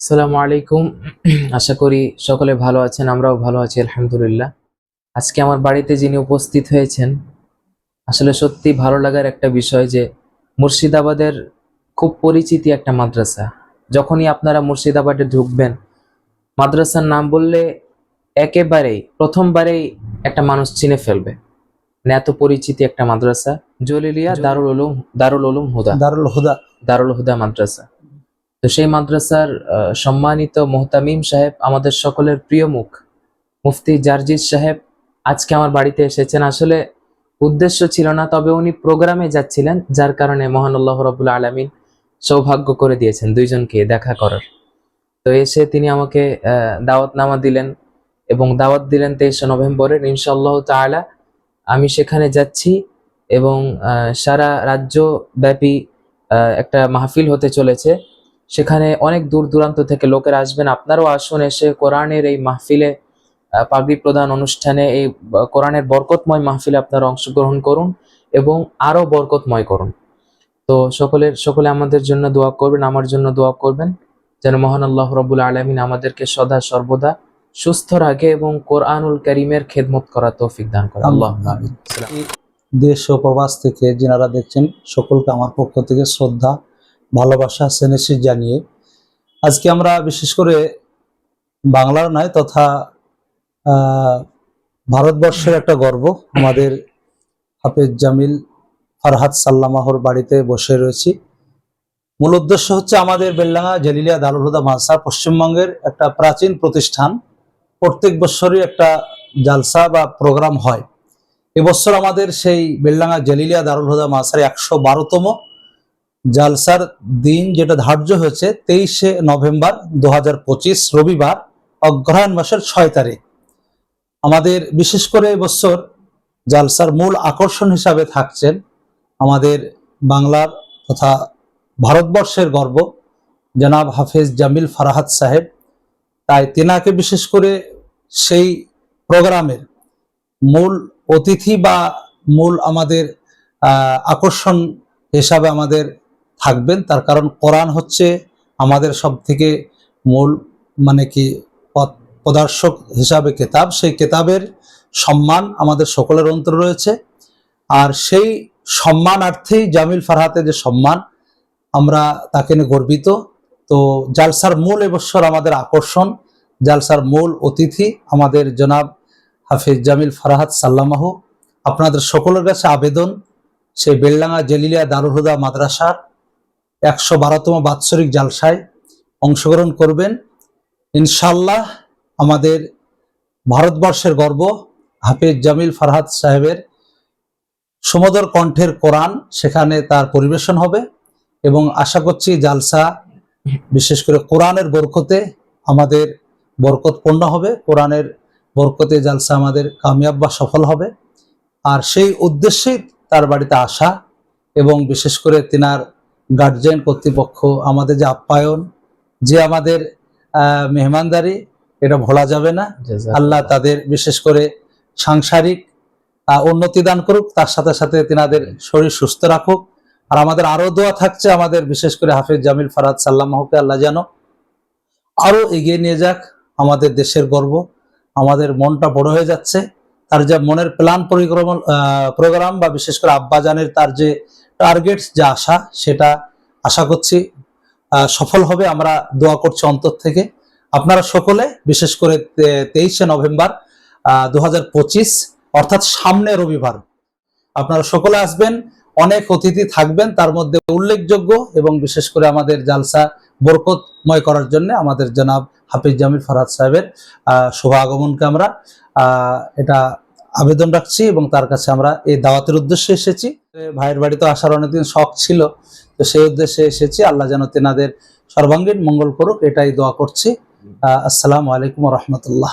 আসসালামু আলাইকুম। আশা করি সকলে ভালো আছেন আমরাও ভালো আছি আলহামদুলিল্লাহ। আজকে আমার বাড়িতে যিনি উপস্থিত হয়েছেন আসলে সত্যি ভালো লাগার একটা বিষয় যে মুর্শিদাবাদের খুব পরিচিতি একটা মাদ্রাসা। যখনই আপনারা মুর্শিদাবাদে ঢুকবেন মাদ্রাসার নাম বললে একেবারেই প্রথমবারেই একটা মানুষ চিনে ফেলবে। মানে এত পরিচিতি একটা মাদ্রাসা জলিলিয়া দারুল উলুম দারুল উলুম হুদা। দারুল হুদা। দারুল হুদা মাদ্রাসা। তো সেই মাদ্রাসার সম্মানিত মোহতামিম সাহেব আমাদের সকলের প্রিয় মুখ। মুফতি জারজিদ সাহেব আজকে আমার বাড়িতে এসেছেন। আসলে উদ্দেশ্য ছিল না, তবে উনি প্রোগ্রামে যাচ্ছিলেন, যার কারণে মহান আল্লাহ রবুল্লা আলমিন সৌভাগ্য করে দিয়েছেন দুইজনকে দেখা করার। তো এসে তিনি আমাকে দাওয়াতনামা দিলেন এবং দাওয়াত দিলেন তেইশে নভেম্বরের। ইনশাআল্লাহ তাআলা আমি সেখানে যাচ্ছি এবং সারা রাজ্য ব্যাপী একটা মাহফিল হতে চলেছে। সেখানে অনেক দূর দূরান্ত থেকে লোকেরা আসবেন। আপনারাও আসুন এসে কোরআনের এই মাহফিলে পাগড়ি প্রদান অনুষ্ঠানে এই কোরআনের বরকতময় মাহফিলে আপনারা অংশগ্রহণ করুন এবং আরও বরকতময় করুন। তো সকলের সকলে আমাদের জন্য দোয়া করবেন আমার জন্য দোয়া করবেন। যেন মহান আল্লাহ রবুল আলমিন আমাদেরকে সদা সর্বদা সুস্থ রাখে এবং কোরআনুল করিমের খেদমত করা তৌফিক দান করে আল্লাহ দেশ ও প্রবাস থেকে যারা দেখছেন সকলকে আমার পক্ষ থেকে শ্রদ্ধা ভালোবাসা সেনেসি জানিয়ে। আজকে আমরা বিশেষ করে বাংলার নয় তথা ভারতবর্ষের একটা গর্ব। আমাদের হাফেজ জামিল ফরহাদ সাল্লামাহর বাড়িতে বসে রয়েছি। মূল উদ্দেশ্য হচ্ছে আমাদের বেল্লাঙ্গা জেলিলিয়া দারুল হুদা মাসা পশ্চিমবঙ্গের একটা প্রাচীন প্রতিষ্ঠান। প্রত্যেক বছরই একটা জালসা বা প্রোগ্রাম হয়। এবছর আমাদের সেই বেল্লাঙ্গা জেলিলিয়া দারুল হুদা মাসার একশো বারোতম জালসার দিন যেটা ধার্য হয়েছে তেইশে নভেম্বর দু রবিবার, অগ্রহায়ণ মাসের ছয় তারিখ। আমাদের বিশেষ করে এবছর জালসার মূল আকর্ষণ হিসাবে থাকছেন আমাদের বাংলার তথা ভারতবর্ষের গর্ব, জনাব হাফেজ জামিল ফারাহাত সাহেব। তাই তেনাকে বিশেষ করে সেই প্রোগ্রামের মূল অতিথি বা মূল আমাদের আকর্ষণ হিসাবে আমাদের থাকবেন। তার কারণ কোরআন হচ্ছে আমাদের সব থেকে মূল মানে কি পদ- পদার্শক হিসাবে কেতাব। সেই কেতাবের সম্মান আমাদের সকলের অন্তরে রয়েছে। আর সেই সম্মানার্থেই জামিল ফারহাতের যে সম্মান, আমরা তাকে নিয়ে গর্বিত। তো জালসার মূল এবছর আমাদের আকর্ষণ, জালসার মূল অতিথি আমাদের জনাব হাফিজ জামিল ফারাহাত সাল্লামাহু। আপনাদের সকলের কাছে আবেদন, সেই বেলডাঙ্গা জেলিলিয়া দারুল হুদা মাদ্রাসার একশো বারোতম বাৎসরিক জালসায় অংশগ্রহণ করবেন। ইনশাল্লাহ আমাদের ভারতবর্ষের গর্ব, হাফিজ জামিল ফারহাদ সাহেবের সমুদর কণ্ঠের কোরআন সেখানে তার পরিবেশন হবে এবং আশা করছি জালসা বিশেষ করে কোরআনের বরকতে আমাদের বরকত বরকতপূর্ণ হবে। কোরআনের বরকতে জালসা আমাদের কামিয়াব বা সফল হবে। আর সেই উদ্দেশ্যেই তার বাড়িতে আসা এবং বিশেষ করে তিনার গার্জেন কর্তৃপক্ষ আমাদের যে আপ্যায়ন যে আমাদের মেহমানদারি এটা ভোলা যাবে না। আল্লাহ তাদের বিশেষ করে সাংসারিক উন্নতি দান করুক তার সাথে সাথে তিনাদের শরীর সুস্থ রাখুক। আর আমাদের আরও দোয়া থাকছে আমাদের বিশেষ করে হাফিজ জামিল ফারাদ সাল্লামাহকে আল্লাহ যেন আরও এগিয়ে নিয়ে যাক আমাদের দেশের গর্ব। আমাদের মনটা বড় হয়ে যাচ্ছে। তার যে মনের প্ল্যান পরিক্রমা প্রোগ্রাম বা বিশেষ করে আব্বাজানের তার যে টার্গেট যে আশা, সেটা আশা করছি সফল হবে। আমরা দোয়া করছি অন্তর থেকে। আপনারা সকলে, বিশেষ করে তেইশে নভেম্বর দু হাজার পঁচিশ, অর্থাৎ সামনে রবিবার, আপনারা সকলে আসবেন। অনেক অতিথি থাকবেন। তার মধ্যে উল্লেখযোগ্য এবং বিশেষ করে আমাদের জালসা বরকতময় করার জন্য আমাদের জনাব হাফিজ জামিল ফরহাদ সাহেবের শুভ আগমনকে আমরা এটা আবেদন রাখছি এবং তার কাছে আমরা এই দাওয়াতের উদ্দেশ্যে এসেছি। ভাইয়ের বাড়ি তো আসার অনেকদিন শখ ছিল, তো সেই উদ্দেশ্যে এসেছি। আল্লাহ যেন তেনাদের সর্বাঙ্গীন মঙ্গল করুক, এটাই দোয়া করছি। আসসালামু আলাইকুম রহমতুল্লাহ।